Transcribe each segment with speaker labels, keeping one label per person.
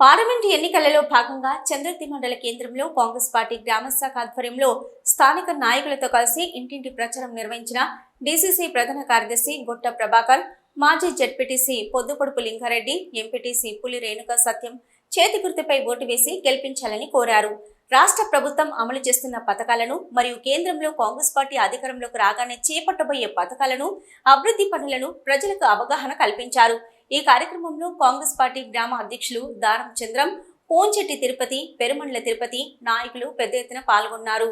Speaker 1: Parliament ఎన్నికలలో భాగంగా చంద్రతి మండల కేంద్రంలో కాంగ్రెస్ పార్టీ గ్రామశాఖ ఆధ్వర్యంలో స్థానిక నాయకులతో కలిసి ఇంటింటి ప్రచారం నిర్వహించిన డీసీసీ ప్రధాన కార్యదర్శి గొట్ట ప్రభాకర్ మాజీ జడ్పీటీసీ పొద్దుపొడుపు లింగారెడ్డి ఎంపీటీసీ పులి రేణుక సత్యం చేతి గుర్తుపై ఓటు వేసి గెలిపించాలని కోరారు. రాష్ట్ర ప్రభుత్వం అమలు చేస్తున్న పథకాలను మరియు కేంద్రంలో కాంగ్రెస్ పార్టీ అధికారంలోకి రాగానే చేపట్టబోయే పథకాలను అభివృద్ధి పనులను ప్రజలకు అవగాహన కల్పించారు. ఈ కార్యక్రమంలో కాంగ్రెస్ పార్టీ గ్రామ అధ్యక్షులు దారం చంద్రం పోంచెట్టి తిరుపతి పెరుమండ్ల తిరుపతి నాయకులు పెద్ద ఎత్తున పాల్గొన్నారు.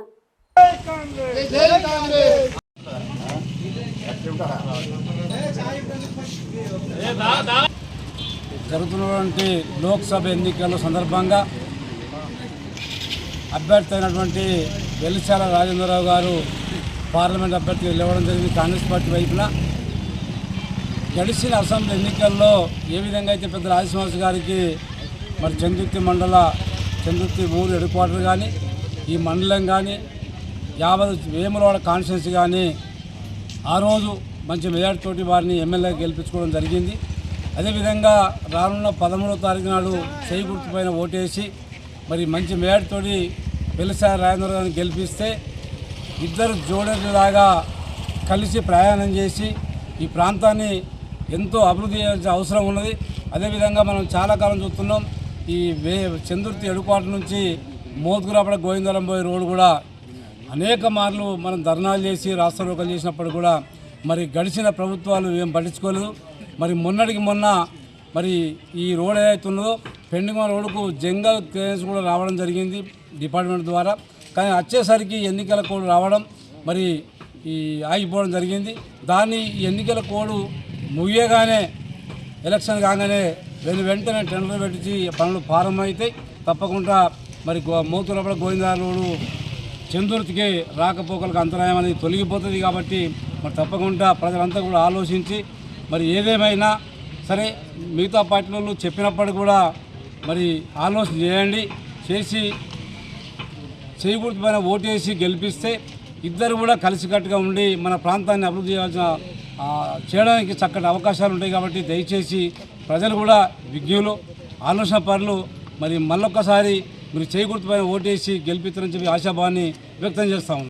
Speaker 2: జరుగుతున్నటువంటి లోక్సభ ఎన్నికల సందర్భంగా అభ్యర్థి అయినటువంటి వెల్లిచాల రాజేంద్రరావు గారు పార్లమెంట్ అభ్యర్థిగా నిలవడం జరిగింది కాంగ్రెస్ పార్టీ వైపున. గడిచిన అసెంబ్లీ ఎన్నికల్లో ఏ విధంగా అయితే పెద్ద రాజశ్వాస గారికి మరి చందుర్తి మండల చందుర్తి ఊరు హెడ్ క్వార్టర్ కానీ ఈ మండలం కానీ యావత్ వేములవాడ కాన్స్టిట్యున్సీ కానీ ఆ రోజు మంచి మెజార్టీతోటి వారిని ఎమ్మెల్యే గెలిపించుకోవడం జరిగింది. అదేవిధంగా రానున్న పదమూడో తారీఖు నాడు చేయి గుర్తుపైన ఓటేసి మరి మంచి మెజార్టీతోటి వెలిసారి రాజేంద్ర గారిని గెలిపిస్తే ఇద్దరు జోడర్లాగా కలిసి ప్రయాణం చేసి ఈ ప్రాంతాన్ని ఎంతో అభివృద్ధి చేయాల్సిన అవసరం ఉన్నది. అదేవిధంగా మనం చాలా కాలం చూస్తున్నాం ఈ వే చంద్రుర్తి ఎడుపాటు నుంచి మోతుకురాపడ గోవిందరం పోయే రోడ్డు కూడా అనేక మార్లు మనం ధర్నాలు చేసి రాష్ట్రోకలు చేసినప్పుడు కూడా మరి గడిచిన ప్రభుత్వాలు ఏం పట్టించుకోలేదు. మరి మొన్నటికి మొన్న మరి ఈ రోడ్ ఏదైతే ఉన్నదో పెండింగ్ రోడ్డుకు జంగల్ క్లియరెన్స్ కూడా రావడం జరిగింది డిపార్ట్మెంట్ ద్వారా. కానీ వచ్చేసరికి ఎన్నికల కోడ్ రావడం మరి ఈ ఆగిపోవడం జరిగింది. దాన్ని ఈ ఎన్నికల కోడ్ ముగియగానే ఎలక్షన్ కాగానే వెను వెంటనే టెండర్ పెట్టించి పనులు ప్రారంభమవుతాయి తప్పకుండా మరి గో గోవిందారు గోవిందాలు చంద్రుతికి రాకపోకలకు అంతరాయం అనేది తొలగిపోతుంది కాబట్టి మరి తప్పకుండా ప్రజలంతా కూడా ఆలోచించి మరి ఏదేమైనా సరే మిగతా పార్టీల వాళ్ళు చెప్పినప్పటికీ కూడా మరి ఆలోచన చేయండి. చేసి చేయకూడదు పైన ఓటేసి గెలిపిస్తే ఇద్దరు కూడా కలిసికట్టుగా ఉండి మన ప్రాంతాన్ని అభివృద్ధి చేయాల్సిన చేయడానికి చక్కటి అవకాశాలు ఉంటాయి కాబట్టి దయచేసి ప్రజలు కూడా విజ్ఞులు ఆలోచన పనులు మరి మళ్ళొక్కసారి మీరు చేయకూడదు పైన ఓటేసి గెలిపిస్తారని చెప్పి ఆశాభావాన్ని వ్యక్తం చేస్తాము